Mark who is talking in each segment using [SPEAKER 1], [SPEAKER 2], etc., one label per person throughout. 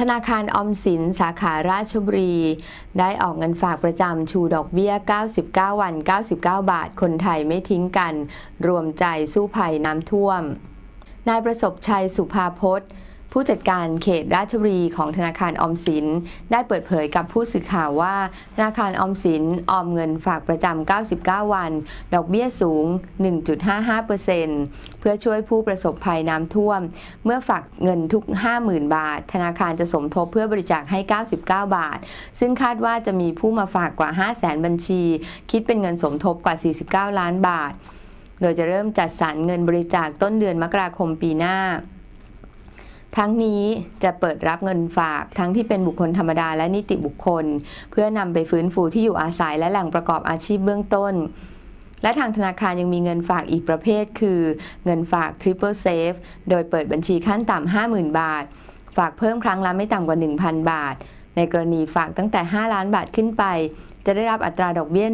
[SPEAKER 1] ธนาคารออมสินสาขาราชบุรี ได้ออกเงินฝากประจำชูดอกเบี้ย 99 วัน 99 บาท คนไทยไม่ทิ้งกัน รวมใจสู้ภัยน้ำท่วม นายประสบชัยสุภาพจน์ ผู้จัดการเขตราชบุรีของธนาคารออมสิน ได้เปิดเผยกับผู้สื่อข่าวว่า ธนาคารออมสินออมเงินฝากประจำ 99 วัน ดอกเบี้ยสูง 1.55%เพื่อช่วยผู้ประสบภัยน้ำท่วม เมื่อฝากเงินทุก 50,000 บาท ธนาคารจะสมทบเพื่อบริจาคให้ 99 บาท ซึ่งคาดว่าจะมีผู้มาฝากกว่า 500,000 บัญชี คิดเป็นเงินสมทบกว่า 49 ล้านบาท โดยจะเริ่มจัดสรรเงินบริจาคต้นเดือนมกราคมปีหน้า ทั้งนี้จะเปิดรับเงินฝากทั้งที่เป็นบุคคลธรรมดาและนิติบุคคล เพื่อนำไปฟื้นฟูที่อยู่อาศัยและแหล่งประกอบอาชีพเบื้องต้น และทางธนาคารยังมีเงินฝากอีกประเภทคือ เงินฝาก Triple Safe โดยเปิดบัญชีขั้นต่ำ50,000 บาท ฝากเพิ่มครั้งละไม่ต่ำกว่า 1,000 บาทในกรณีฝากตั้งแต่ 5 ล้านบาทขึ้นไป จะได้รับอัตราดอกเบี้ย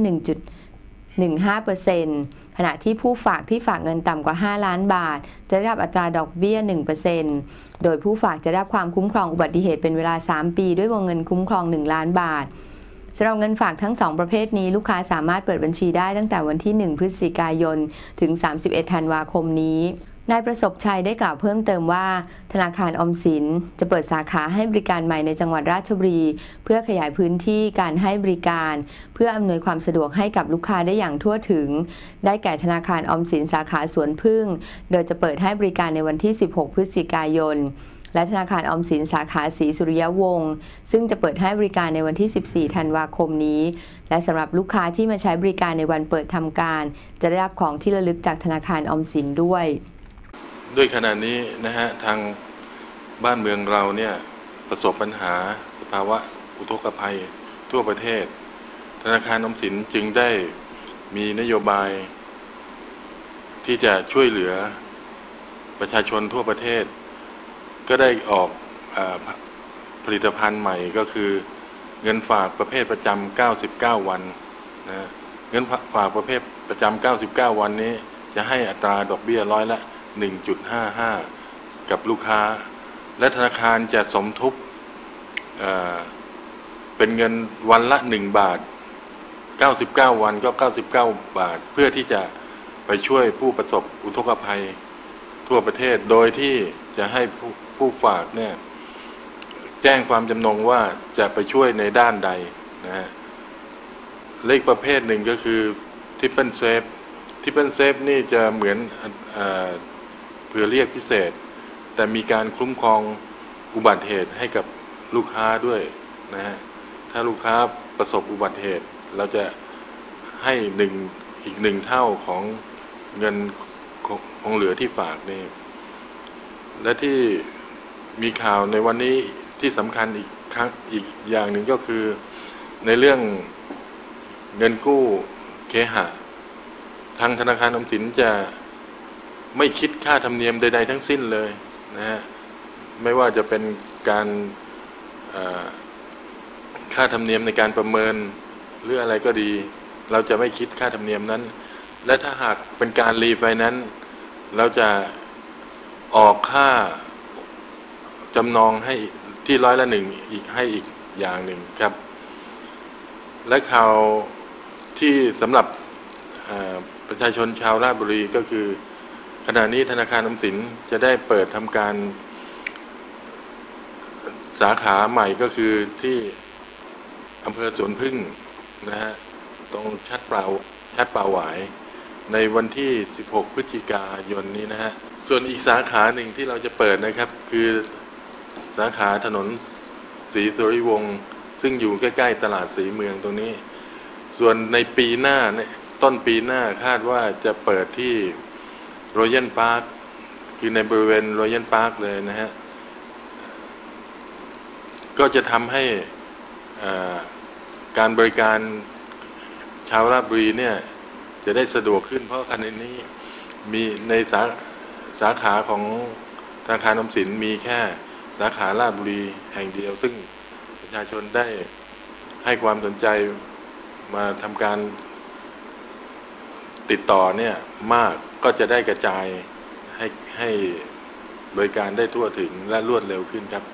[SPEAKER 1] 1.15%ขณะที่ผู้ฝากที่ฝากเงินต่ำกว่า 5 ล้านบาท จะได้รับอัตราดอกเบี้ย 1%โดยผู้ฝากจะได้รับความคุ้มครองอุบัติเหตุเป็นเวลา 3 ปี ด้วยวงเงินคุ้มครอง 1 ล้านบาท สำหรับเงินฝากทั้ง 2 ประเภทนี้ลูกค้าสามารถเปิดบัญชีได้ตั้งแต่วันที่ 1 พฤศจิกายน ถึง 31 ธันวาคมนี้นายประสบชัยได้กล่าวเพิ่มเติมว่า ธนาคารอมสินจะเปิดสาขาให้บริการใหม่ในจังหวัดราชบุรี เพื่อขยายพื้นที่การให้บริการ เพื่ออำนวยความสะดวกให้กับลูกค้าได้อย่างทั่วถึง ได้แก่ธนาคารออมสินสาขาสวนพึ่ง โดยจะเปิดให้บริการในวันที่ 16 พฤศจิกายน และธนาคารออมสินสาขาสีสุริยวงศ์ซึ่งจะเปิดให้บริการในวันที่ 14 ธันวาคมนี้ และสำหรับลูกค้าที่มาใช้บริการในวันเปิดทำการ จะได้รับของที่ระลึกจากธนาคารออมสินด้วย
[SPEAKER 2] ด้วยขณะนี้นะฮะทางบ้านเมืองเราเนี่ยประสบปัญหาสภาวะอุทกภัยทั่วประเทศ ธนาคารออมสินจึงได้มีนโยบาย ที่จะช่วยเหลือประชาชนทั่วประเทศ ก็ได้ออกอผลิตภัณฑ์ใหม่ก็คือเงินฝากประเภทประจำ 99 วันนะเงินฝากประเภทประจำ 99 วันนี้ จะให้อัตราดอกเบี้ยร้อยละ 1.55 กับลูกค้า และธนาคารจะสมทบเเป็นเงินวันละ 1 บาท 99 วันก็ 99 บาท เพื่อที่จะไปช่วยผู้ประสบอุทกภัยทั่วประเทศโดยที่ จะให้ผู้ผู้ฝากเนี่ยแจ้งความจำนงว่าจะไปช่วยในด้านใดนะฮะเลขประเภทหนึ่งก็คือทิปเปิลเซฟทิปเปิลเซฟนี่จะเหมือนเอเผื่อเรียกพิเศษ แต่มีการคุ้มครองอุบัติเหตุให้กับลูกค้าด้วยนะฮะถ้าลูกค้าประสบอุบัติเหตุ เราจะให้หนึ่งอีกหนึ่งเท่าของเงินของของเหลือที่ฝากนี่ และที่มีข่าวในวันนี้ที่สำคัญอีกครั้งอีกอย่างหนึ่งก็คือในเรื่องเงินกู้เคหะ ทางธนาคารออมสินจะไม่คิดค่าธรรมเนียมใด ๆ ทั้งสิ้นเลยนะฮะไม่ว่าจะเป็นการค่าธรรมเนียมในการประเมินหรืออะไรก็ดี เราจะไม่คิดค่าธรรมเนียมนั้น และถ้าหากเป็นการรีไฟแนนซ์เราจะ ออกค่าจำนองให้ที่ร้อยละหนึ่งอีกให้อีกอย่างหนึ่งครับ และข่าวที่สำหรับประชาชนชาวราชบุรีก็คือ ขณะนี้ธนาคารออมสินจะได้เปิดทำการสาขาใหม่ก็คือที่อำเภอสวนพึ่งนะฮะตรงชัดเปล่าชัดเปล่าหวาย ในวันที่ 16 พฤศจิกายนนี้นะฮะ ส่วนอีกสาขาหนึ่งที่เราจะเปิดนะครับ คือสาขาถนนศรีสุริวงศ์ซึ่งอยู่ใกล้ ๆ ตลาดสีเมืองตรงนี้ ส่วนในปีหน้าเนี่ยต้นปีหน้าคาดว่าจะเปิดที่รอยัลพาร์คคือในบริเวณรอยัลพาร์คเลยนะฮะ ก็จะทำให้การบริการชาวราชบุรีเนี่ย จะได้สะดวกขึ้น เพราะขณะนี้มีในสาสาขาของธนาคารออมสินมีแค่สาขาราชบุรีแห่งเดียว ซึ่งประชาชนได้ให้ความสนใจมาทำการติดต่อเนี่ยมากก็จะได้กระจายให้ให้บริการได้ทั่วถึงและรวดเร็วขึ้นครับ